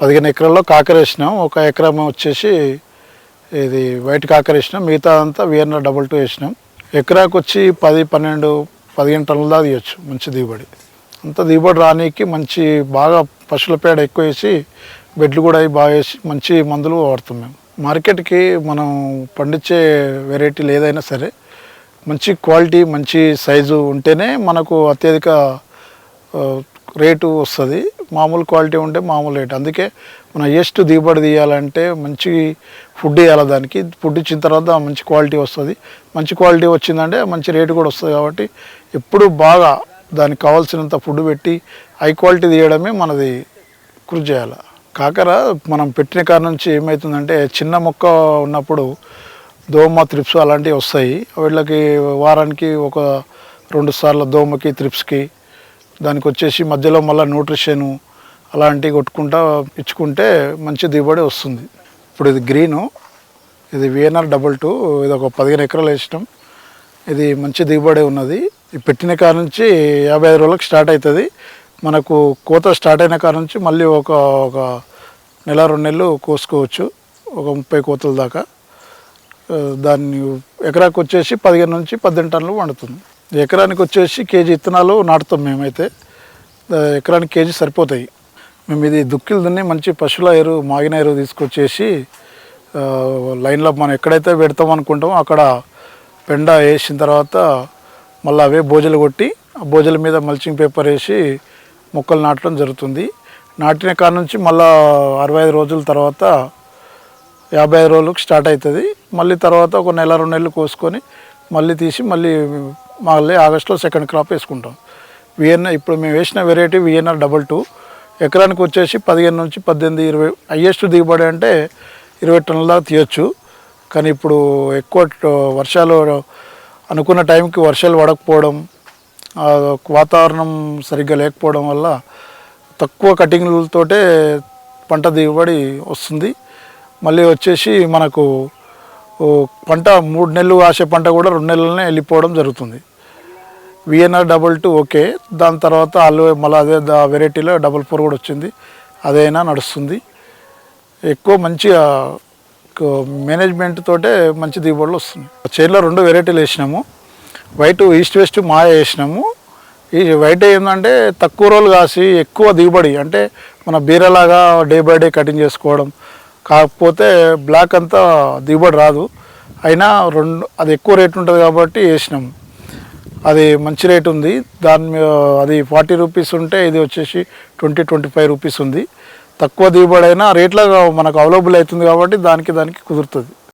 పదిహేను ఎకరాల్లో కాకర వేసినాం. ఒక ఎకరం వచ్చేసి ఇది వైట్ కాకర వేసినాం. మిగతా అంతా విఎన్ఆర్ డబల్ టూ వేసినాం. ఎకరాకు వచ్చి పది పన్నెండు పదిహేను టన్నుల దాకా తీయచ్చు మంచి దిగుబడి. అంత దిగుబడి రానీకి మంచి బాగా పశువుల పేడ ఎక్కువ వేసి బెడ్లు కూడా అవి బాగా వేసి మంచి మందులు వాడుతాం మేము. మార్కెట్కి మనం పండించే వెరైటీలు ఏదైనా సరే మంచి క్వాలిటీ మంచి సైజు ఉంటేనే మనకు అత్యధిక రేటు వస్తుంది. మామూలు క్వాలిటీ ఉంటే మామూలు రేటు. అందుకే మనం ఎస్ట్ దిగుబడి తీయాలంటే మంచి ఫుడ్ ఇవ్వాలి దానికి. ఫుడ్ ఇచ్చిన తర్వాత మంచి క్వాలిటీ వస్తుంది. మంచి క్వాలిటీ వచ్చిందంటే మంచి రేటు కూడా వస్తుంది కాబట్టి ఎప్పుడు బాగా దానికి కావాల్సినంత ఫుడ్ పెట్టి హై క్వాలిటీ తీయడమే మనది కృషి చేయాలి. కాకర మనం పెట్టిన కాడ నుంచి ఏమవుతుందంటే చిన్న మొక్క ఉన్నప్పుడు దోమ త్రిప్స్ అలాంటివి వస్తాయి. వీళ్ళకి వారానికి ఒక రెండు సార్లు దోమకి త్రిప్స్కి దానికి వచ్చేసి మధ్యలో మళ్ళీ న్యూట్రిషన్ అలాంటివి కొట్టుకుంటా ఇచ్చుకుంటే మంచి దిగుబడి వస్తుంది. ఇప్పుడు ఇది గ్రీను ఇది విఎన్ఆర్ డబల్ టూ ఇది ఒక పదిహేను ఎకరాలు వేసినాం. ఇది మంచి దిగుబడి ఉన్నది. ఇది పెట్టిన కాడ నుంచి యాభై ఐదు రోజులకు స్టార్ట్ అవుతుంది మనకు కోత స్టార్ట్ అయిన కాడ నుంచి మళ్ళీ ఒక ఒక నెల రెండు నెలలు కోసుకోవచ్చు. ఒక ముప్పై కోతల దాకా. దాన్ని ఎకరాకు వచ్చేసి పదిహేను నుంచి పద్దెనిమిది టన్నులు వండుతుంది. ఎకరానికి వచ్చేసి కేజీ ఇత్తనాలు నాటుతాం మేమైతే. ఎకరానికి కేజీ సరిపోతాయి. మేము ఇది దుక్కిలు దున్ని మంచి పశువుల ఎరువు మాగిన ఎరువు తీసుకొచ్చేసి లైన్లో మనం ఎక్కడైతే పెడతాం అనుకుంటామో అక్కడ పెండ వేసిన తర్వాత మళ్ళీ అవే భోజలు కొట్టి ఆ భోజల మీద మల్చింగ్ పేపర్ వేసి మొక్కలు నాటడం జరుగుతుంది. నాటిన కాడ నుంచి మళ్ళీ అరవై ఐదు రోజుల తర్వాత యాభై ఐదు రోజులకు స్టార్ట్ అవుతుంది. మళ్ళీ తర్వాత ఒక నెల రెండు నెలలు కోసుకొని మళ్ళీ తీసి మళ్ళీ మళ్ళీ ఆగస్టులో సెకండ్ క్రాప్ వేసుకుంటాం. విఎన్ఆర్ ఇప్పుడు మేము వేసిన వెరైటీ విఎన్ఆర్ డబల్ టూ ఎకరానికి వచ్చేసి పదిహేను నుంచి పద్దెనిమిది ఇరవై హయ్యెస్ట్ దిగుబడి అంటే ఇరవై టన్నుల దాకా తీయొచ్చు. కానీ ఇప్పుడు ఎక్కువ వర్షాలు అనుకున్న టైంకి వర్షాలు పడకపోవడం వాతావరణం సరిగ్గా లేకపోవడం వల్ల తక్కువ కటింగ్లతోటే పంట దిగుబడి వస్తుంది. మళ్ళీ వచ్చేసి మనకు పంట మూడు నెలలు కాసే పంట కూడా రెండు నెలలనే వెళ్ళిపోవడం జరుగుతుంది. విఎన్ఆర్ డబల్ టూ ఓకే దాని తర్వాత అల్లు మళ్ళీ అదే వెరైటీలో డబల్ ఫోర్ కూడా వచ్చింది. అదైనా నడుస్తుంది. ఎక్కువ మంచిగా మేనేజ్మెంట్ తోటే మంచి దిగుబడులు వస్తున్నాయి. చేతిలో రెండు వెరైటీలు వేసినాము. వైట్ ఈస్ట్ వెస్ట్ మాయ వేసినాము. ఈ వైట్ ఏంటంటే తక్కువ రోజులు కాసి ఎక్కువ దిగుబడి అంటే మన బీరలాగా డే బై డే కటింగ్ చేసుకోవడం. కాకపోతే బ్లాక్ అంతా దిగుబడి రాదు. అయినా రెండు అది ఎక్కువ రేట్ ఉంటుంది కాబట్టి వేసినాము. అది మంచి రేట్ ఉంది. దాని మీద అది ఫార్టీ రూపీస్ ఉంటే ఇది వచ్చేసి ట్వంటీ ట్వంటీ ఫైవ్ రూపీస్ ఉంది. తక్కువ దిగుబడి అయినా రేట్లో మనకు అవైలబుల్ అవుతుంది కాబట్టి దానికి దానికి కుదురుతుంది.